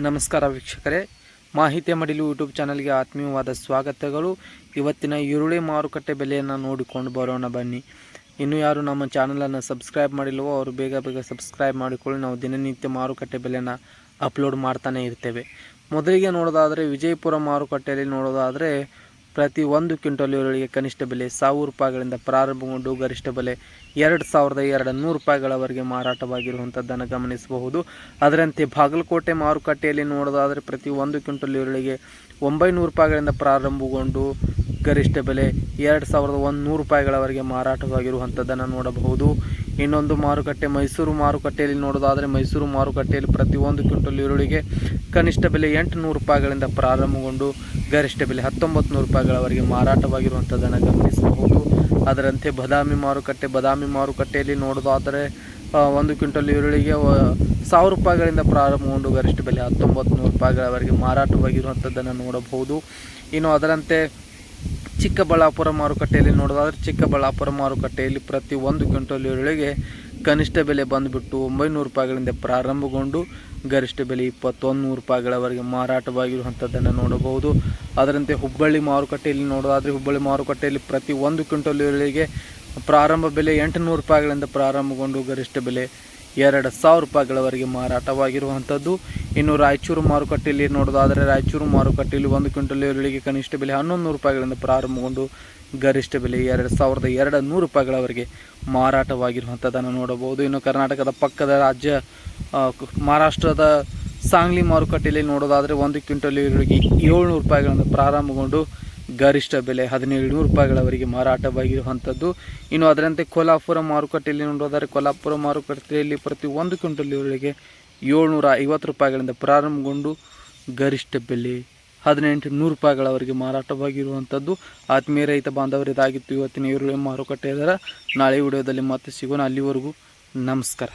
ನಮಸ್ಕಾರ ವೀಕ್ಷಕರೇ. ಮಾಹಿತಿ ಮಡಿಲು ಯೂಟ್ಯೂಬ್ ಚಾನಲ್ಗೆ ಆತ್ಮೀಯವಾದ ಸ್ವಾಗತಗಳು. ಇವತ್ತಿನ ಈರುಳ್ಳಿ ಮಾರುಕಟ್ಟೆ ಬೆಲೆಯನ್ನು ನೋಡಿಕೊಂಡು ಬರೋಣ ಬನ್ನಿ. ಇನ್ನು ಯಾರು ನಮ್ಮ ಚಾನಲನ್ನು ಸಬ್ಸ್ಕ್ರೈಬ್ ಮಾಡಿಲ್ಲವೋ ಅವರು ಬೇಗ ಬೇಗ ಸಬ್ಸ್ಕ್ರೈಬ್ ಮಾಡಿಕೊಳ್ಳಿ. ನಾವು ದಿನನಿತ್ಯ ಮಾರುಕಟ್ಟೆ ಬೆಲೆಯನ್ನು ಅಪ್ಲೋಡ್ ಮಾಡ್ತಾನೆ ಇರ್ತೇವೆ. ಮೊದಲಿಗೆ ನೋಡೋದಾದರೆ ವಿಜಯಪುರ ಮಾರುಕಟ್ಟೆಯಲ್ಲಿ ನೋಡೋದಾದರೆ ಪ್ರತಿ ಒಂದು ಕ್ವಿಂಟಲ್ ಈರುಳ್ಳಿಗೆ ಕನಿಷ್ಠ ಬೆಲೆ ಸಾವಿರ ರೂಪಾಯಿಗಳಿಂದ ಪ್ರಾರಂಭಗೊಂಡು ಗರಿಷ್ಠ ಬೆಲೆ ಎರಡು ಸಾವಿರದ ಎರಡು ನೂರು ರೂಪಾಯಿಗಳವರೆಗೆ ಮಾರಾಟವಾಗಿರುವಂಥದ್ದನ್ನು ಗಮನಿಸಬಹುದು. ಅದರಂತೆ ಬಾಗಲಕೋಟೆ ಮಾರುಕಟ್ಟೆಯಲ್ಲಿ ನೋಡೋದಾದರೆ ಪ್ರತಿ ಒಂದು ಕ್ವಿಂಟಲ್ ಈರುಳ್ಳಿಗೆ ಒಂಬೈನೂರು ರೂಪಾಯಿಗಳಿಂದ ಪ್ರಾರಂಭಗೊಂಡು ಗರಿಷ್ಠ ಬೆಲೆ ಎರಡು ಸಾವಿರದ ಒಂದು ನೂರು ರೂಪಾಯಿಗಳವರೆಗೆ ಮಾರಾಟವಾಗಿರುವಂಥದ್ದನ್ನು ನೋಡಬಹುದು. ಇನ್ನೊಂದು ಮಾರುಕಟ್ಟೆ ಮೈಸೂರು ಮಾರುಕಟ್ಟೆಯಲ್ಲಿ ನೋಡೋದಾದರೆ ಮೈಸೂರು ಮಾರುಕಟ್ಟೆಯಲ್ಲಿ ಪ್ರತಿ ಒಂದು ಕ್ವಿಂಟಲ್ ಈರುಳ್ಳಿಗೆ ಕನಿಷ್ಠ ಬೆಲೆ ಎಂಟು ನೂರು ರೂಪಾಯಿಗಳಿಂದ ಪ್ರಾರಂಭಗೊಂಡು ಗರಿಷ್ಠ ಬೆಲೆ ಹತ್ತೊಂಬತ್ತು ನೂರು ರೂಪಾಯಿಗಳವರೆಗೆ ಮಾರಾಟವಾಗಿರುವಂಥದ್ದನ್ನು ಗಮನಿಸಬಹುದು. ಅದರಂತೆ ಬದಾಮಿ ಮಾರುಕಟ್ಟೆ, ಬದಾಮಿ ಮಾರುಕಟ್ಟೆಯಲ್ಲಿ ನೋಡೋದಾದರೆ ಒಂದು ಕ್ವಿಂಟಲ್ ಈರುಳ್ಳಿಗೆ ಸಾವಿರ ರೂಪಾಯಿಗಳಿಂದ ಪ್ರಾರಂಭಗೊಂಡು ಗರಿಷ್ಠ ಬೆಲೆ ಹತ್ತೊಂಬತ್ತು ನೂರು ರೂಪಾಯಿಗಳವರೆಗೆ ಮಾರಾಟವಾಗಿರುವಂಥದ್ದನ್ನು ನೋಡಬಹುದು. ಇನ್ನು ಅದರಂತೆ ಚಿಕ್ಕಬಳ್ಳಾಪುರ ಮಾರುಕಟ್ಟೆಯಲ್ಲಿ ನೋಡೋದಾದ್ರೆ ಚಿಕ್ಕಬಳ್ಳಾಪುರ ಮಾರುಕಟ್ಟೆಯಲ್ಲಿ ಪ್ರತಿ ಒಂದು ಕ್ವಿಂಟಲ್ ಈರುಳ್ಳಿಗೆ ಕನಿಷ್ಠ ಬೆಲೆ ಬಂದುಬಿಟ್ಟು ಒಂಬೈನೂರು ರೂಪಾಯಿಗಳಿಂದ ಪ್ರಾರಂಭಗೊಂಡು ಗರಿಷ್ಠ ಬೆಲೆ ಇಪ್ಪತ್ತೊಂದು ನೂರು ರೂಪಾಯಿಗಳವರೆಗೆ ಮಾರಾಟವಾಗಿರುವಂಥದ್ದನ್ನು ನೋಡಬಹುದು. ಅದರಂತೆ ಹುಬ್ಬಳ್ಳಿ ಮಾರುಕಟ್ಟೆಯಲ್ಲಿ ನೋಡೋದಾದರೆ ಹುಬ್ಬಳ್ಳಿ ಮಾರುಕಟ್ಟೆಯಲ್ಲಿ ಪ್ರತಿ ಒಂದು ಕ್ವಿಂಟಲ್ ಈರುಳ್ಳಿಗೆ ಪ್ರಾರಂಭ ಬೆಲೆ ಎಂಟುನೂರು ರೂಪಾಯಿಗಳಿಂದ ಪ್ರಾರಂಭಗೊಂಡು ಗರಿಷ್ಠ ಬೆಲೆ ಎರಡು ಸಾವಿರ ರೂಪಾಯಿಗಳವರೆಗೆ ಮಾರಾಟವಾಗಿರುವಂಥದ್ದು. ಇನ್ನು ರಾಯಚೂರು ಮಾರುಕಟ್ಟೆಯಲ್ಲಿ ನೋಡೋದಾದರೆ ರಾಯಚೂರು ಮಾರುಕಟ್ಟೆಯಲ್ಲಿ ಒಂದು ಕ್ವಿಂಟಲ್ ಈರುಳ್ಳಿಗೆ ಕನಿಷ್ಠ ಬೆಲೆ ಹನ್ನೊಂದು ನೂರು ರೂಪಾಯಿಗಳಿಂದ ಪ್ರಾರಂಭಗೊಂಡು ಗರಿಷ್ಠ ಬೆಲೆ ಎರಡು ಸಾವಿರದ ಎರಡು ನೂರು ರೂಪಾಯಿಗಳವರೆಗೆ ಮಾರಾಟವಾಗಿರುವಂಥದ್ದನ್ನು ನೋಡಬಹುದು. ಇನ್ನು ಕರ್ನಾಟಕದ ಪಕ್ಕದ ರಾಜ್ಯ ಮಹಾರಾಷ್ಟ್ರದ ಸಾಂಗ್ಲಿ ಮಾರುಕಟ್ಟೆಯಲ್ಲಿ ನೋಡೋದಾದರೆ ಒಂದು ಕ್ವಿಂಟಲ್ ಈರುಳ್ಳಿಗೆ ಏಳ್ನೂರು ರೂಪಾಯಿಗಳಿಂದ ಪ್ರಾರಂಭಗೊಂಡು ಗರಿಷ್ಠ ಬೆಲೆ ಹದಿನೇಳು ನೂರು ರೂಪಾಯಿಗಳವರೆಗೆ ಮಾರಾಟವಾಗಿರುವಂಥದ್ದು. ಇನ್ನು ಅದರಂತೆ ಕೊಲ್ಹಾಪುರ ಮಾರುಕಟ್ಟೆಯಲ್ಲಿ ನೋಡೋದಾದರೆ ಕೊಲ್ಹಾಪುರ ಮಾರುಕಟ್ಟೆಯಲ್ಲಿ ಪ್ರತಿ ಒಂದು ಕ್ವಿಂಟಲ್ ಈರುಳ್ಳಿಗೆ ಏಳ್ನೂರ ಐವತ್ತು ರೂಪಾಯಿಗಳಿಂದ ಪ್ರಾರಂಭಗೊಂಡು ಗರಿಷ್ಠ ಬೆಲೆ ಹದಿನೆಂಟು ನೂರು ರೂಪಾಯಿಗಳವರೆಗೆ ಮಾರಾಟವಾಗಿರುವಂಥದ್ದು. ಆತ್ಮೀಯ ರೈತ ಬಾಂಧವರು, ಇದಾಗಿತ್ತು ಇವತ್ತಿನ ಈರುಳ್ಳಿ ಮಾರುಕಟ್ಟೆ ದರ ನಾಳೆ ವಿಡಿಯೋದಲ್ಲಿ ಮತ್ತೆ ಸಿಗೋಣ. ಅಲ್ಲಿವರೆಗೂ ನಮಸ್ಕಾರ.